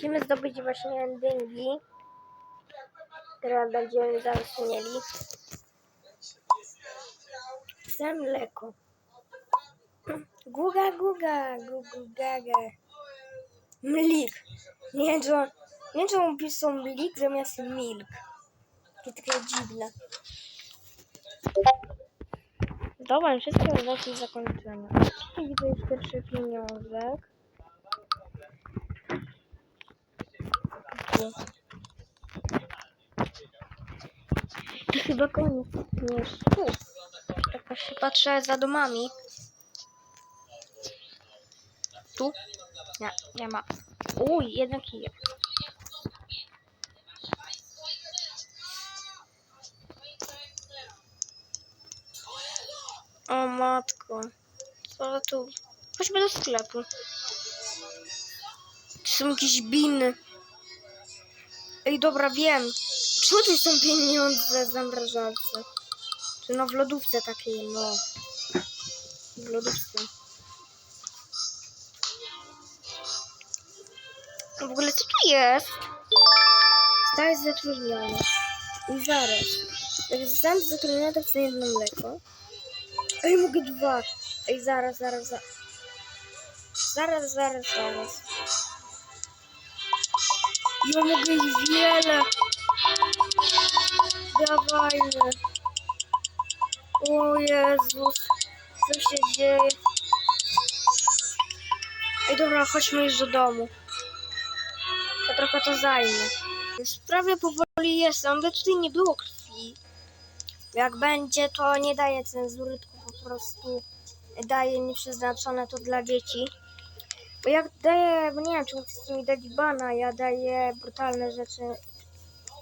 Musimy zdobyć właśnie endingi, które będziemy zaraz mieli. Chcę mleko. Guga, guga, gugu, gaga. Mlik. Nie wiem, on pisał mlik zamiast milk. Takie takie dziwne. Dobra, wszystkie uwagi zakończenia. Tu widzę już pierwszy pieniążek. Tu. To chyba koniec. Tu. Tak się patrzę za domami. Tu? Nie, nie ma. Uj, jednak kijek. O matko. Co tu? Chodźmy do sklepu. Tu są jakieś biny. Ej, dobra, wiem. Czemu są pieniądze w zamrażarce? Czy no w lodówce takiej, no. W lodówce. W ogóle co tu jest? Zostałeś zatrudniony. I zaraz. Jak zostałem zatrudniony, to chcę jedno mleko. Ej, mogę dwa. Ej, zaraz, zaraz, zaraz. Zaraz, zaraz, zaraz. Ja mogę ich wiele. Dawajmy. O Jezus. Co się dzieje? Ej, dobra, chodźmy już do domu. To trochę to zajmie. Już prawie powoli jestem, by tutaj nie było krwi. Jak będzie, to nie daję cenzury, tylko po prostu daję nieprzeznaczone to dla dzieci. Bo jak daję, bo nie wiem, czy chcecie mi dać bana, ja daję brutalne rzeczy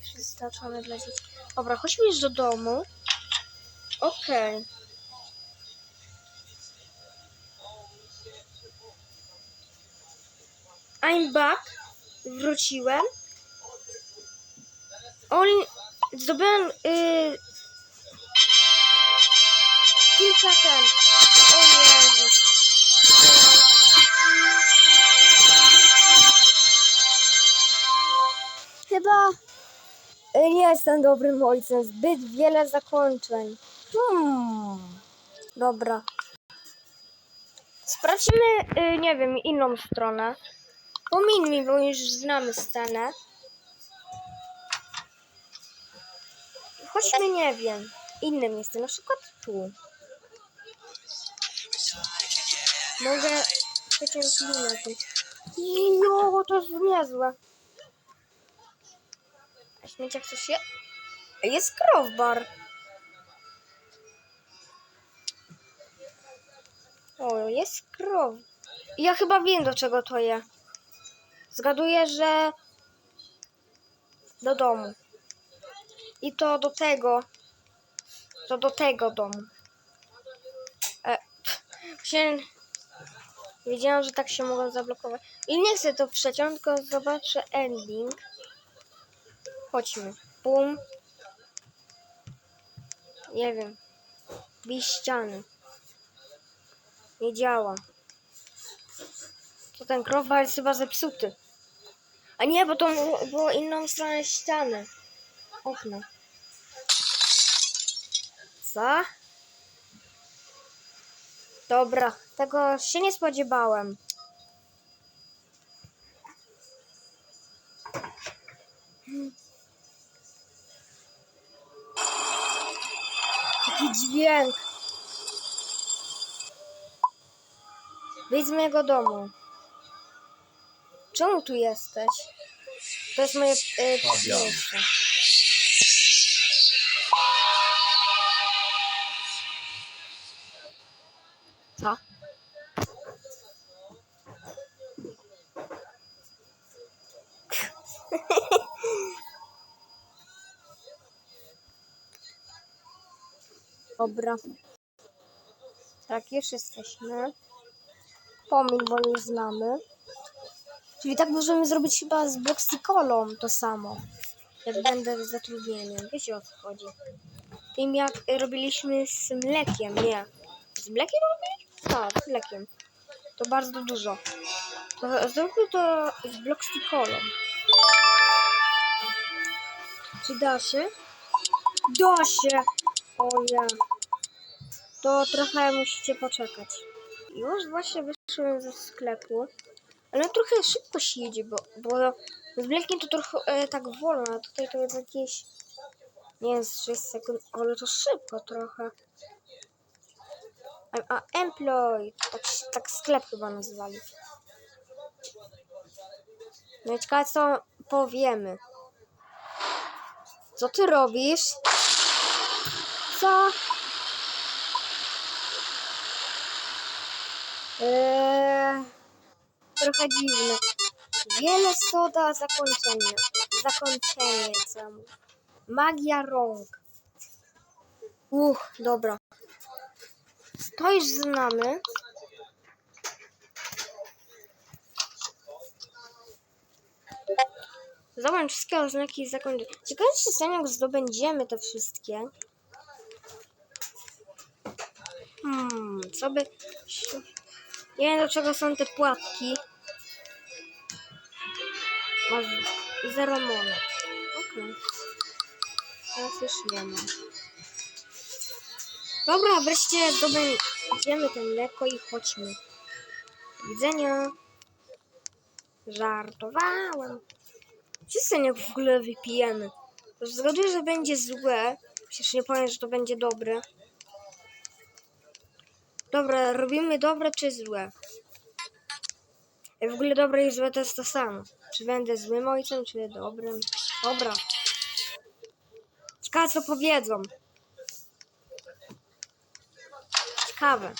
przeznaczone dla dzieci. Dobra, chodźmy już do domu. Okej. I'm back. Wróciłem. On... Zdobyłem... Yy, kilka ten. O Jezus. Y, nie jestem dobrym ojcem. Zbyt wiele zakończeń. Hmm. Dobra. Sprawdźmy, y, nie wiem, inną stronę. Pomińmy, bo już znamy scenę. Chodźmy, nie wiem, innym miejscem, na przykład tu. Mogę przeciąć linę tu. Jo, to jest niezłe. Śmieciach coś jest? Jest crowbar. O, jest krow. Ja chyba wiem do czego to jest. Zgaduję, że do domu. I to do tego. To do tego domu. E, się... Wiedziałam, że tak się mogą zablokować. I nie chcę to przeciąć, tylko zobaczę ending. Chodźmy. Bum. Nie wiem. Bij ściany. Nie działa. To ten crowbar jest chyba zepsuty. A nie, bo to było inną stronę ściany. Okno. Co? Dobra, tego się nie spodziewałem. Wyjdź z mojego domu. Czemu tu jesteś? To jest moje e, Fabian. miejsce. Co? Dobra. Tak, już jesteśmy. Pomin, bo już znamy. Czyli tak możemy zrobić chyba z Bloxicolą to samo. Jak będę zatrudnieniem. Wiecie o co chodzi. Tym jak robiliśmy z mlekiem, nie. Z mlekiem robiliśmy? Tak, z mlekiem. To bardzo dużo. Zróbmy to z blockstikolą. Czy da się? Da się! O ja. To trochę musicie poczekać. Już właśnie wyszłem ze sklepu. Ale trochę szybko się jedzie, bo, bo z Blakiem to trochę e, tak wolno, a tutaj to jest jakieś... Nie wiem, z 6 sekund, ale to szybko trochę. A, a Employ, tak, tak sklep chyba nazwali. No i ciekawe co powiemy. Co ty robisz? Co? Eee, trochę dziwne. Wiele soda zakończenie. Zakończenie mu. Magia rąk. Uch, dobra. To już znamy. Zobacz wszystkie oznaki zakończenia. Ciekawe, czy sam jak zdobędziemy te wszystkie. Hmm, co by... Nie wiem, do czego są te płatki. Masz zero monet. Okej. Teraz już nie ma. Dobra, wreszcie zdobędziemy ten mleko i chodźmy. Widzenia. Żartowałem. Wszyscy niech w ogóle wypijemy. Zgaduję, że będzie złe. Przecież nie powiem, że to będzie dobre. Dobra, robimy dobre czy złe? W ogóle dobre i złe to jest to samo. Czy będę złym ojcem, czy dobrym? Dobra. Ciekawe co powiedzą. Ciekawe.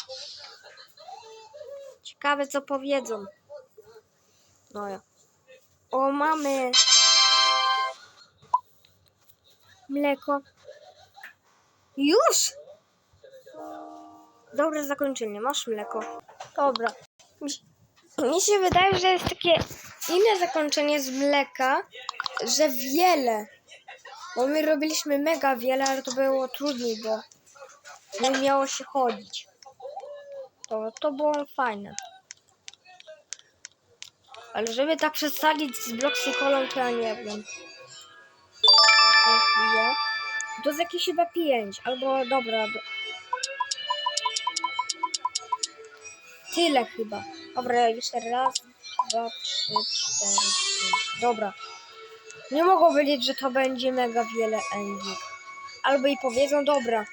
Ciekawe co powiedzą. No ja. O, mamy mleko. Już! Dobre zakończenie, masz mleko. Dobra. Mi, mi się wydaje, że jest takie inne zakończenie z mleka, że wiele. Bo my robiliśmy mega wiele, ale to było trudniej, bo nie miało się chodzić. To, to było fajne. Ale żeby tak przesadzić z Bloxycolą, to ja nie wiem. To jest jakieś chyba pięć, albo dobra. Do... Tyle chyba. Dobra, jeszcze raz, dwa, trzy, cztery, pięć. Dobra. Nie mogło powiedzieć, że to będzie mega wiele ending. Albo i powiedzą, dobra.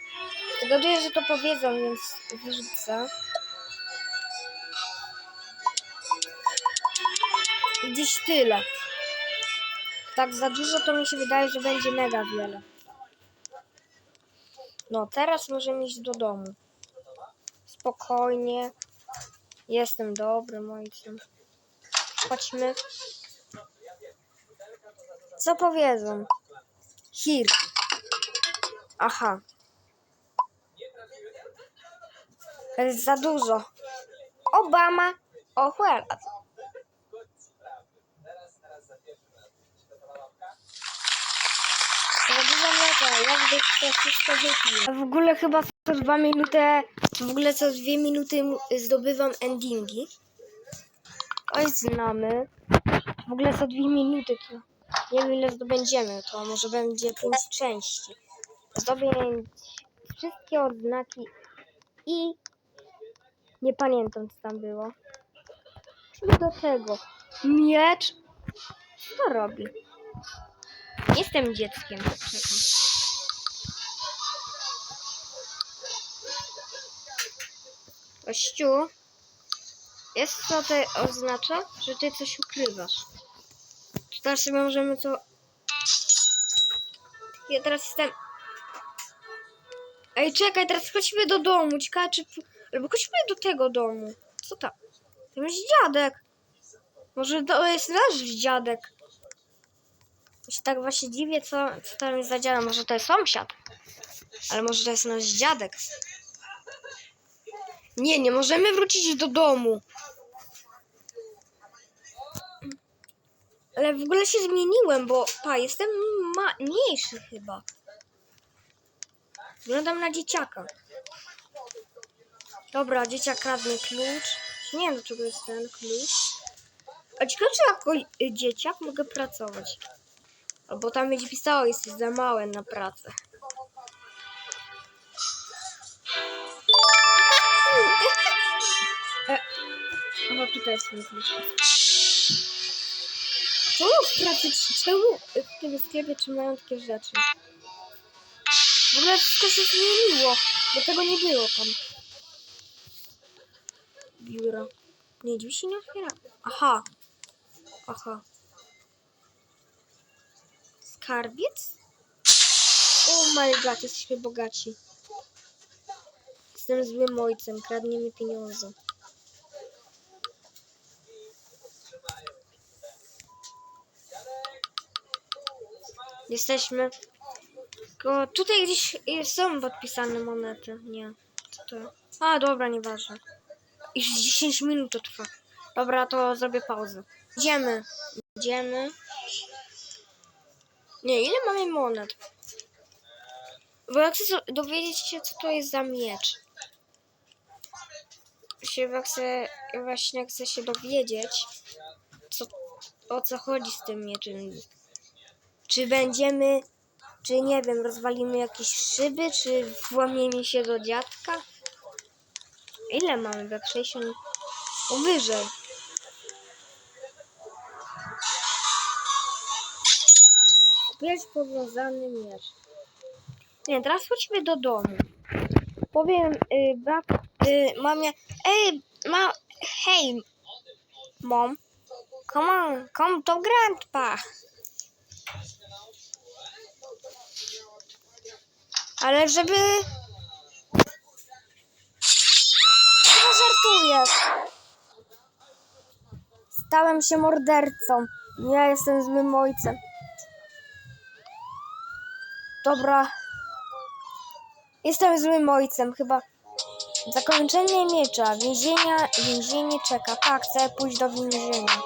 Zgaduję, że to powiedzą, więc wyrzucę. Gdzieś tyle. Tak za dużo to mi się wydaje, że będzie mega wiele. No, teraz możemy iść do domu. Spokojnie. Jestem dobrym ojcem. Chodźmy. Co powiedzą? Hir. Aha. Jest za dużo. Obama. O, cholera. Za dużo mleka, jakby to wszystko wypił. W ogóle chyba co dwa minuty, w ogóle co dwie minuty zdobywam endingi. Oj, znamy. W ogóle co dwie minuty to nie wiem ile zdobędziemy, to może będzie pięć części. Zdobędź wszystkie odznaki i nie pamiętam co tam było. Czyli do tego. Miecz. Co to robi? Jestem dzieckiem. Czekam. Kościół. Jest co to oznacza? Że ty coś ukrywasz. Czy teraz sobie możemy to... Ja teraz jestem... Ej, czekaj, teraz chodźmy do domu. Ciekawe, czy... Albo chodźmy do tego domu. Co tam? Tam jest dziadek. Może to jest nasz dziadek. Ja się tak właśnie dziwię, co, co tam jest za. Może to jest sąsiad. Ale może to jest nasz dziadek. Nie, nie możemy wrócić do domu. Ale w ogóle się zmieniłem, bo pa, jestem mniejszy chyba. Wyglądam na dzieciaka. Dobra, dzieciak kradnie klucz. Nie wiem, czego jest ten klucz. A ciekawe, czy jako dzieciak mogę pracować? Albo tam będzie pisało, jesteś za mały na pracę. Aha, tutaj jest klucz. Czemu w pracy, czemu w tym sklepie trzymają takie rzeczy? W ogóle wszystko się zmieniło, bo tego nie było tam. Biuro. Nie, drzwi się nie otwiera. Aha. Aha. Skarbiec? Oh my god, jesteśmy bogaci. Jestem złym ojcem, kradniemy pieniądze. Jesteśmy. Tylko tutaj gdzieś są podpisane monety. Nie. Co to? A, dobra, nieważne. Już 10 minut to trwa. Dobra, to zrobię pauzę. Idziemy. Idziemy. Nie, ile mamy monet? Bo ja chcę dowiedzieć się, co to jest za miecz. Ja chcę, właśnie chcę się dowiedzieć, co, o co chodzi z tym mieczem. Czy będziemy, czy nie wiem, rozwalimy jakieś szyby, czy włamiemy się do dziadka? Ile mamy? Jak 60? O, wyżej. Kupić powiązany miecz. Nie, teraz chodźmy do domu. Powiem y, bab, y, mamie, ej, ma, hej, mom, come on, come to grandpa. Ale żeby... Chyba żartujesz. Stałem się mordercą. Ja jestem złym ojcem. Dobra. Jestem złym ojcem, chyba. Zakończenie miecza. Więzienia, więzienie czeka. Tak, chcę pójść do więzienia.